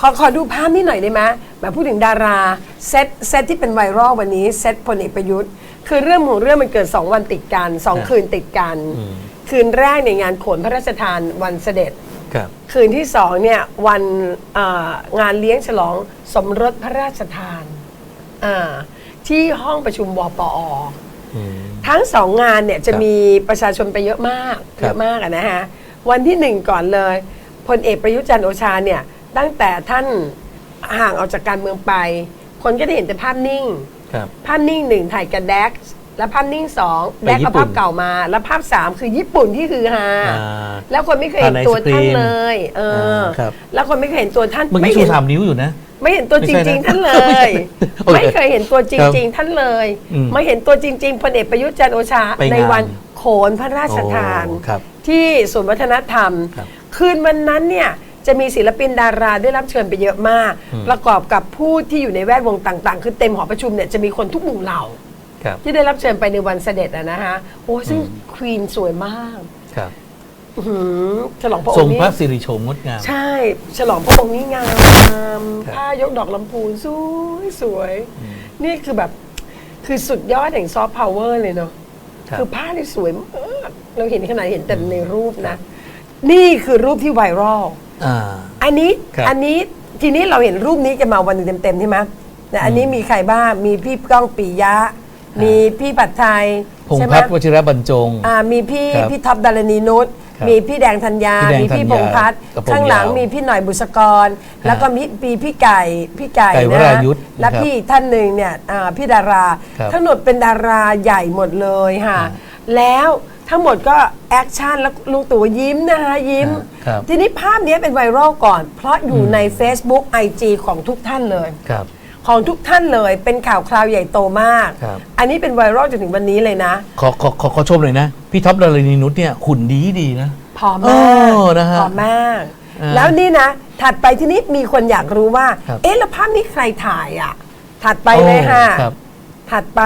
ขอขอดูภาพนี้หน่อยได้ไหมแบบพูดถึงดาราเซตเซตที่เป็นไวรัลวันนี้เซตพลเอกประยุทธ์ คือเรื่องของเรื่องมันเกิด 2 วันติดกันครับ2คืนติดกันอืมคืนแรกในยงานโขนพระราชทานวันเสด็จครับคืนที่สองเนี่ยวันเอ่องานเลี้ยงฉลองสมรสพระราชทานอ่าที่ห้องประชุมวปออืมทั้งสองงานเนี่ยจะครับมีประชาชนไปเยอะมากครับเยอะมากอะนะฮะวันที่หนึ่งก่อนเลยพลเอกประยุทธ์จันทร์โอชาเนี่ย ตั้งแต่ท่านห่างออกจากการเมืองไป คนก็ได้เห็นแต่ภาพนิ่ง ครับ ภาพนิ่งหนึ่งถ่ายกับแดกซ์แล้วภาพนิ่งสองไปแดกญี่เอาปุ่นภาพเก่ามา แล้วภาพสามคือญี่ปุ่นที่คือฮาอ่าแล้วคนไม่เคยเห็นตัวท่านเลย เออครับแล้วคนไม่เคยเห็นตัวท่านเมื่อกี้ไม่ชูเห็นสามนิ้วอยู่นะไม่เห็นตัวไม่จใช่ริงนะๆท่านเลไม่ใช่ยโอเคไม่เคยเห็นตัวจครับริง ๆ ท่านเลยอืมไม่เห็นตัวจริง ๆพลเอกประยุทธ์จันทร์โอชาไปงานในวันโขนพระราชทานโอ้ครับที่ศูนย์วัฒนธรรมครับคืนวันนั้นเนี่ย จะมีศิลปินดาราได้รับเชิญไปเยอะมากอืมประกอบกับผู้ที่อยู่ในแวดวงต่าง ๆ คือเต็มหอประชุมเนี่ยจะมีคนทุกหมู่เหล่าครับที่ได้รับเชิญไปในวันเสด็จอะนะฮะโอ้ซึ่งควีนสวยมากครับอื้อหือฉลองพระอทรงงค์พระนี่สิริโฉมงดงาม ใช่ ฉลองพระองค์นี่งามครับผ้ายกดอกลำพูนสวยสวยนี่คือแบบคือสุดยอดแห่งซอฟต์พาวเวอร์เลยเนาะครับคือผ้านี่สวยมากเราเห็นขนาดเห็นแต่ในรูปนะ นี่คือรูปที่ไวรัล อ่า อันนี้ครับ อันนี้ทีนี้เราเห็นรูปนี้จะมาวันหนึงเต็มๆใช่ไหมแต่อันนี้มีใครบ้าง มีพี่ก้องปิยะ มีพี่ปัดไทยพงใช่ไหมพัฒน์วชิรบรรจง อ่ามีพี่ครับพี่ท็อปดารณีนุชครับมีพี่แดงธัญญา พี่แดงมีพี่ธัพญญางษ์พัฒน์กระโปรงข้างหลังยาวมีพี่หน่อยบุษกร แล้วก็มีมีพี่ไก่พี่ไก่ไก่วนะรายุทธ์และนะครับพี่อีกท่านหนึ่งเนี่ยอ่าพี่ดารา ครับทั้งหมดเป็นดาราใหญ่หมดเลยค่ะอ่าแล้ว ทั้งหมดก็แอคชั่นแล้วลุงตู่ยิ้มนะคะยิ้มอ่าครับ ทีนี้ภาพนี้เป็นไวรัลก่อน เพราะอยู่ใน Facebook IG ของทุกท่านเลย ครับ ของทุกท่านเลยเป็นข่าวคราวใหญ่โตมาก ครับ อันนี้เป็นไวรัลจนถึงวันนี้เลยนะ ขอขอขอขอชมหน่อยนะ พี่ท็อปดารณีนุชเนี่ยหุ่นดีดีนะ ผอมมากเออนะฮะผอมมากอ่าแล้วนี่นะ ถัดไปที่นี้มีคนอยากรู้ว่า ครับ เอ๊ะแล้วภาพนี้ใครถ่ายอะ ถัดไปเลยค่ะ โอ้ครับ ถัดไป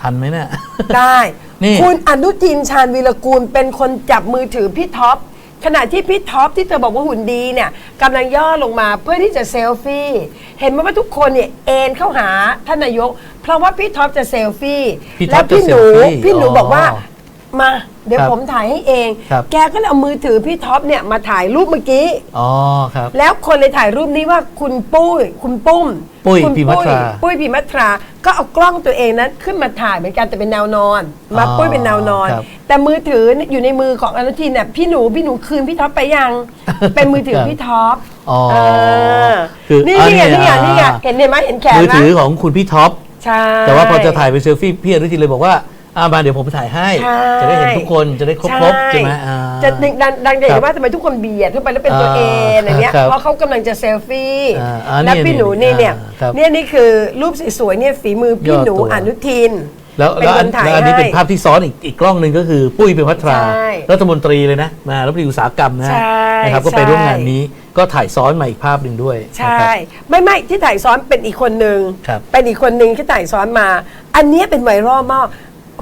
ทันไหมเนี่ย ได้ นี่ คุณอนุทินชาญวีรกูลเป็นคนจับมือถือพี่ท็อปขณะที่พี่ท็อปที่เธอบอกว่าหุ่นดีเนี่ยกำลังย่อลงมาเพื่อที่จะเซลฟี่ เห็นไหมว่าทุกคนเนี่ยเอ็นเข้าหาท่านนายก เพราะว่าพี่ท็อปจะเซลฟี่พี่ท็แล้อวปพี่จะหนูเซลฟี่พี่หนูอ๋อบอกว่ามาเดี๋ยวครับผมถ่ายให้เอง ครับ แกก็เลยเอามือถือพี่ท็อปเนี่ยมาถ่ายรูปเมื่อกี้ อ๋อครับ แล้วคนเลยถ่ายรูปนี้ว่าคุณปุ้ย คุณปุ้มปุ้ยคุณพิมัตราปุ้ยพิมัตรา ก็เอากล้องตัวเองนั้นขึ้นมาถ่ายเหมือนกันแต่เป็นแนวนอนมาอ๋อปุ้ยเป็นแนวนอน ครับแต่มือถืออยู่ในมือของอนุทินเนี่ยพี่หนูพี่หนูคืนพี่ท็อปไปยัง เป็นมือถือครับพี่ท็อปอ๋อเออคือนี่อันนี่ไงนี้นี่ไงอ่านี่ไงเห็นเห็นไหมเห็นแขนมือไหมถือของคุณพี่ท็อป ใช่ แต่ว่าพอจะถ่ายเป็นเซลฟี่พี่อนุทินเลยบอกว่า อ่ามาเดี๋ยวผมถ่ายให้ ใช่ จะได้เห็นทุกคนจะได้ครบครบใช่ไหมอ่า จะดังดังดังจะคเห็รันบว่าทำไมทุกคนเบียดเข้าไปแล้วเป็นตัวอ่าเองอะไรเงี้ยครับเพราะเขากำลังจะเซลฟี่อ่าอ่าแล้วนี่พี่หนูนี่เนี่ยอ่าครับเนี่ยนี่คือรูปสวยๆเนี่ยฝีมือพี่ยอดหนูตัว อนุทินแล้วเป็นแล้วคอันนถ่ายแล้วอันนี้ให้ เป็นภาพที่ซ้อนอีกอีกกล้องหนึ่งก็คือปุ้ยเป็นพัทราใช่รัฐมนตรีเลยนะมารัฐมนตรีอุตสาหกรรมนะใช่นะครับก็ไปใช่ร่วมงานนี้ก็ถ่ายซ้อนมาอีกภาพหนึ่งด้วยใช่นะครับไม่ไม่ที่ถ่ายซ้อนเป็นอีกคนหนึ่งครับเป็นอีกคนหนึ่งที่ถ่ายซ้อนมา อันเนี้ยเป็นไวรัลมาก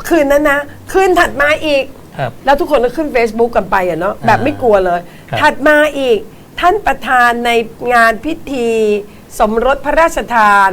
คืนนั้นนะ คืนถัดมาอีก ครับ แล้วทุกคนก็ขึ้น Facebook กันไปอะเนาะแบบไม่กลัวเลย ครับ ถัดมาอีกท่านประธานในงานพิธี สมรสพระราชทาน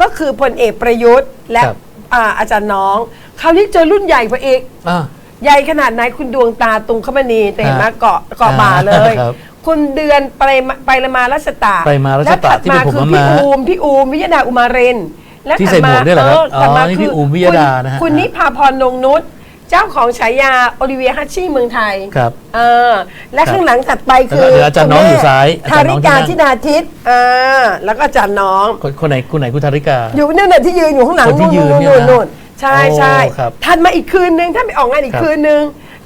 ก็คือพลเอกประยุทธ์และครับอ่าอาจารย์น้องคราวนี้เจอรุ่นใหญ่กว่าอีก อ่า ใหญ่ขนาดไหนคุณดวงตาตุงคมณีแต่เห็นไหมฮะเกาะเกาะบ่าเลย ครับคุณเดือนไปมาไปละมารัชตาไปมารัชตะและถัดที่เป็นผมคือมาพี่อูมพี่อูมวิยดาอุมาเรน และที่ถัดใส่หมวกด้วยเหรอครับถัดมาอ๋อนี่คืพี่อูมวิยดานะฮะ คุณนิพาพรนงนุชเจ้าของฉายาโอลิเวียฮัชชี่เมืองไทย ครับ เออและข้างหลังถัดไปคือแล้วก็เดี๋ยวอาจารย์น้องอยู่ซ้ายอาทาจารย์น้ริองที่กานั่งธิดาทิตย์เออแล้วก็อาจารย์น้อง คนคนไหนคุณไหนคุณธาริกา อยู่นั่นน่ะที่ยืนอยู่ข้างหลังคนที่ยืนเนี่ยนู่นนะนู่นใช่โอ้ใช่ครับทันมาอีกคืนนึงท่านไปออกงานอีกครับคืนนึง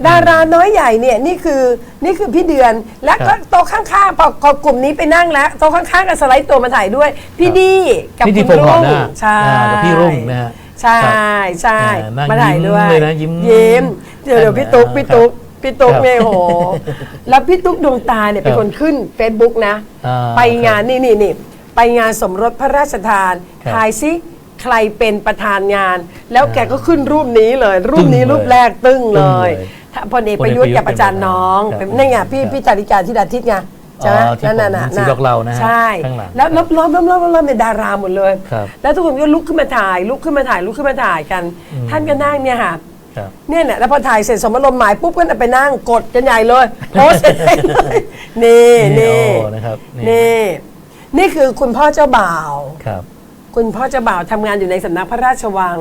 ดาราน้อยใหญ่เนี่ยนี่คือนี่คือพี่เดือนและครัก็บโต๊ะข้างๆพอพอกลุ่มนี้ไปนั่งแล้วโต๊ะข้างๆก็สไลด์ตัวมาถ่ายด้วย พี่ดีกับนี่คุที่ณพงษ์หล่อรุ่งหน้าใช่อ่ากับพี่รุ่งนะฮะใช่ครับใช่อ่านั่งมาถ่ายด้วยยิ้มเลยนะยิ้มยิ้มเดี๋ยวเดี๋ยวพี่ตุ๊กพี่ตุ๊กพี่ตุ๊กครับเนี่ยโห แล้วพี่ตุ๊กดวงตาเนี่ยเป็นครับคนขึ้น Facebook นะ อ่าไปงานนี่นี่นี่ไปงานสมรสพระราชทานครับทายซิใครเป็นประธานงาน แล้วแกก็ขึ้นรูปนี้เลย รูปนี้ตึ้งเลยรูปแรกตึ้งเลตึ้งเลยยถ้า พลเอกประยุทธ์กับอาจารย์น้องครับเป็นนี่ไงพี่ครับพี่จาริกาที่ดาทิตย์ไงใช่ไหมอ๋อที่นั่นน่ะผมสีดอกเหลานะฮะใช่ข้างหลังแล้วรอบรอบรอบรอบรอบเป็นดาราหมดเลย ครับแล้วทุกคนก็ลุกขึ้นมาถ่ายลุกขึ้นมาถ่ายลุกขึ้นมาถ่ายกันท่านก็นั่งเนี่ยค่ะ ครับ เนี่ยเนี่ยแล้วพอถ่ายเสร็จสมรมหมายปุ๊บก็ไปนั่งกดกันใหญ่เลยโพสต์กันใหญ่เลยนี่นี่นี่โอ้นะครับนี่ นี่นี่คือคุณพ่อเจ้าบ่าว ครับ คุณพ่อเจ้าบ่าวทำงานอยู่ในสำนักพระราชวัง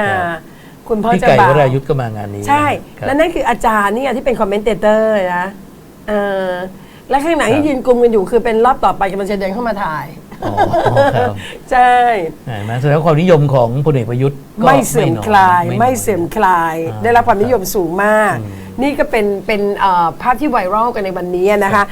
อ่าครับ คุณพ่อพี่เจ้าไก่บ่าววรายุทธก็มางานนี้ใช่ ครับ แล้วนั่นคืออาจารย์นี่ไงที่เป็นคอมเมนเตเตอร์นะเออและข้างหลังครับที่ยืนกลุ่มกันอยู่คือเป็นรอบต่อไปกำลังจะเดินเข้ามาถ่าย อ๋อครับใช่ เห็นไหมแสดงว่าความนิยมของพลเอกประยุทธ์ก็ไม่เสื่อมน้คลาย น้ไม่เสื่อมคลาย อ่าได้รับความนิยมสูงมาก นี่ก็เป็นเป็นเอ่อภาพที่ไวรัลกันในวันนี้นะคะ